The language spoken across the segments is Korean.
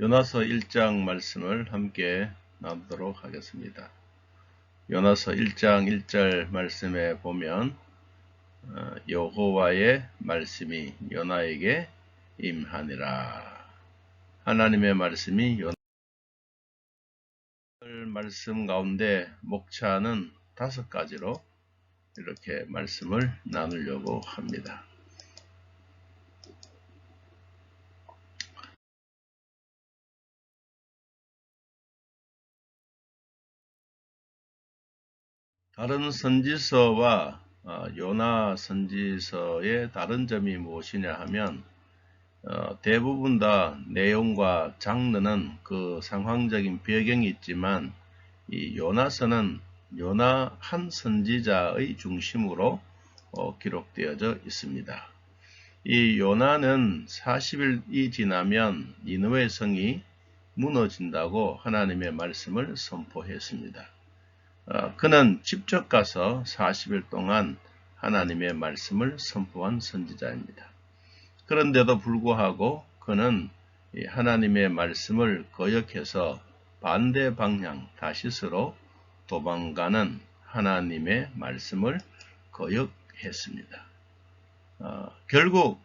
요나서 1장 말씀을 함께 나누도록 하겠습니다. 요나서 1장 1절 말씀에 보면 어, 여호와의 말씀이 요나에게 임하니라. 하나님의 말씀이 요나 말씀 가운데 목차는 다섯 가지로 이렇게 말씀을 나누려고 합니다. 다른 선지서와 어, 요나 선지서의 다른 점이 무엇이냐 하면 어, 대부분 다 내용과 장르는 그 상황적인 배경이 있지만 이 요나서는 요나 한 선지자의 중심으로 어, 기록되어져 있습니다. 이 요나는 40일이 지나면 니느웨 성이 무너진다고 하나님의 말씀을 선포했습니다. 어, 그는 직접 가서 40일 동안 하나님의 말씀을 선포한 선지자입니다. 그런데도 불구하고 그는 하나님의 말씀을 거역해서 반대 방향 다시스로 도망가는 하나님의 말씀을 거역했습니다. 어, 결국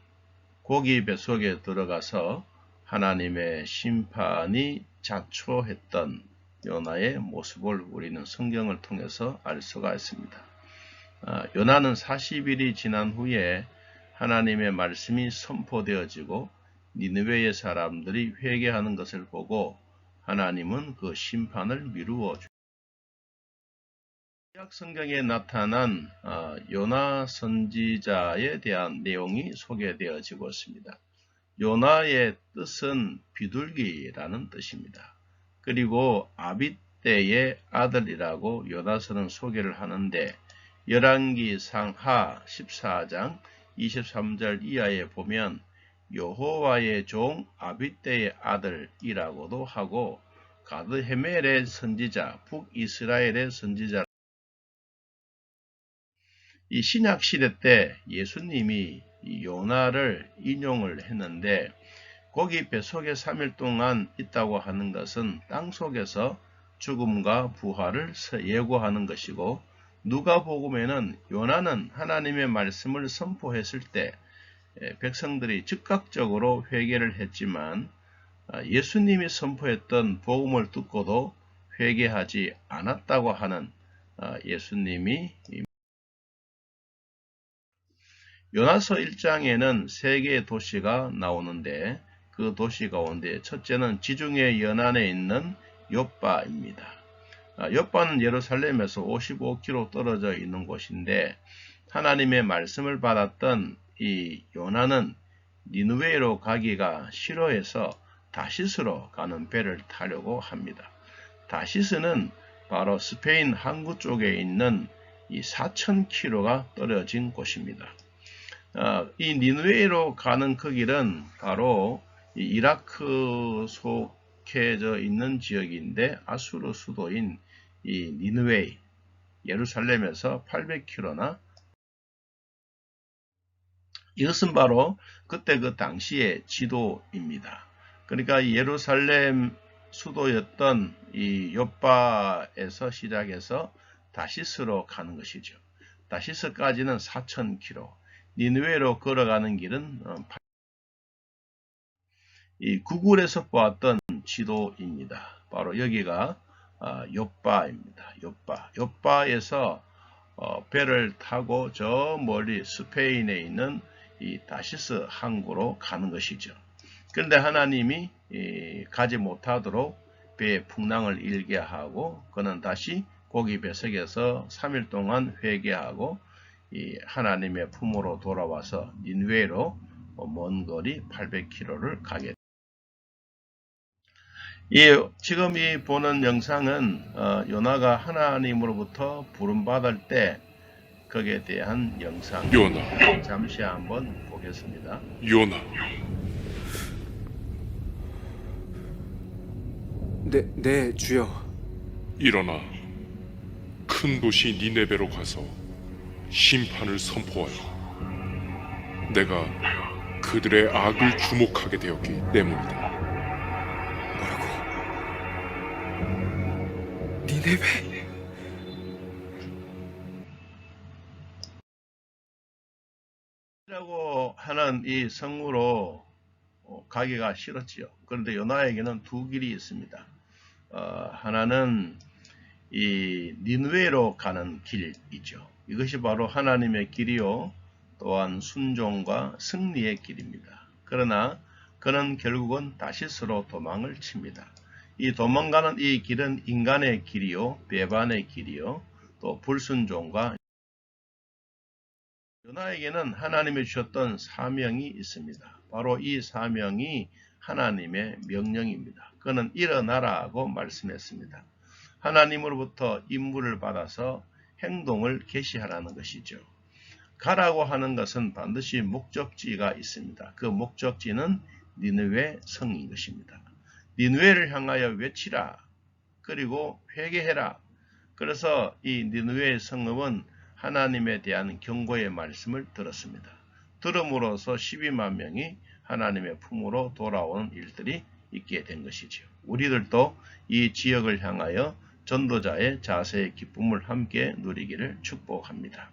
고기 뱃속에 들어가서 하나님의 심판이 자초했던 요나의 모습을 우리는 성경을 통해서 알 수가 있습니다. 어, 요나는 40일이 지난 후에 하나님의 말씀이 선포되어지고 니느웨의 사람들이 회개하는 것을 보고 하나님은 그 심판을 미루어 주. 약 성경에 나타난 어, 요나 선지자에 대한 내용이 소개되어지고 있습니다. 요나의 뜻은 비둘기라는 뜻입니다. 그리고 아비떼의 아들이라고 요나서는 소개를 하는데 열왕기 상하 14장 23절 이하에 보면 여호와의 종 아비떼의 아들이라고도 하고 가드 헤멜의 선지자 북이스라엘의 선지자. 이 신약 시대 때 예수님이 요나를 인용을 했는데 고기 뱃속에 3일 동안 있다고 하는 것은 땅 속에서 죽음과 부활을 예고하는 것이고 누가복음에는 요나는 하나님의 말씀을 선포했을 때 백성들이 즉각적으로 회개를 했지만 예수님이 선포했던 복음을 듣고도 회개하지 않았다고 하는 예수님이 요나서 1장에는 세 개의 도시가 나오는데 그 도시 가운데 첫째는 지중해 연안에 있는 요빠입니다. 요빠는 예루살렘에서 55km 떨어져 있는 곳인데 하나님의 말씀을 받았던 이 요나는 니누웨로 가기가 싫어해서 다시스로 가는 배를 타려고 합니다. 다시스는 바로 스페인 항구 쪽에 있는 이 4,000km가 떨어진 곳입니다. 어, 이 니누웨로 가는 그 길은 바로 이라크 속해져 있는 지역인데 아수르 수도인 이 니누웨이 예루살렘에서 800km나 이것은 바로 그때 그 당시의 지도입니다. 그러니까 예루살렘 수도였던 이 요바에서 시작해서 다시스로 가는 것이죠. 다시스까지는 4,000km, 니누웨로 걸어가는 길은 어, 이 구글에서 보았던 지도입니다. 바로 여기가 아, 요바입니다. 요바. 요바에서 어, 배를 타고 저 멀리 스페인에 있는 이 다시스 항구로 가는 것이죠. 그런데 하나님이 가지 못하도록 배의 풍랑을 일게 하고 그는 다시 고기 배석에서 3일 동안 회개하고 하나님의 품으로 돌아와서 닌웨로 먼 거리 800km를 가게 이 지금 이 보는 영상은 어, 요나가 하나님으로부터 부름받을 때 거기에 대한 영상 요나, 잠시 한번 보겠습니다. 요나, 네, 네, 주여. 일어나 큰 도시 니네베로 가서 심판을 선포하여 내가 그들의 악을 주목하게 되었기 때문이다. 니네베. 라고 하는 이 성으로 어, 가기가 싫었지요. 그런데 요나에게는 두 길이 있습니다. 어, 하나는 이 니누에로 가는 길이죠. 이것이 바로 하나님의 길이요. 또한 순종과 승리의 길입니다. 그러나 그는 결국은 다시스로 도망을 칩니다. 이 도망가는 이 길은 인간의 길이요, 배반의 길이요, 또 불순종과 요나에게는 하나님이 주셨던 사명이 있습니다. 바로 이 사명이 하나님의 명령입니다. 그는 일어나라고 말씀했습니다. 하나님으로부터 임무를 받아서 행동을 개시하라는 것이죠. 가라고 하는 것은 반드시 목적지가 있습니다. 그 목적지는 니느웨 성인 것입니다. 니느웨를 향하여 외치라. 그리고 회개해라. 그래서 이 니느웨의 성읍은 하나님에 대한 경고의 말씀을 들었습니다. 들음으로써 12만 명이 하나님의 품으로 돌아오는 일들이 있게 된 것이지요. 우리들도 이 지역을 향하여 전도자의 자세의 기쁨을 함께 누리기를 축복합니다.